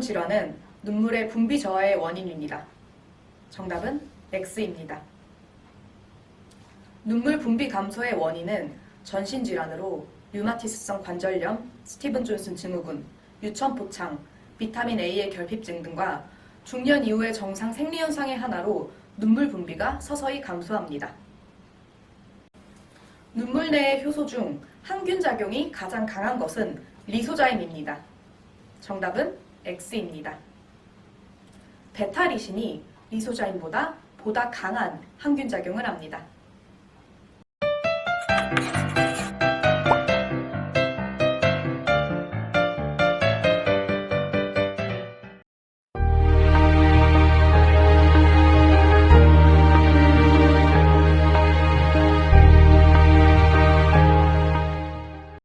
질환은 눈물의 분비 저하의 원인입니다. 정답은 X입니다. 눈물 분비 감소의 원인은 전신 질환으로 류마티스성 관절염, 스티븐 존슨 증후군, 유천 포창, 비타민 A의 결핍증 등과 중년 이후의 정상 생리 현상의 하나로 눈물 분비가 서서히 감소합니다. 눈물 내의 효소 중 항균 작용이 가장 강한 것은 리소자임입니다. 정답은 X입니다. 베타 리신이 리소자임보다 보다 강한 항균 작용을 합니다.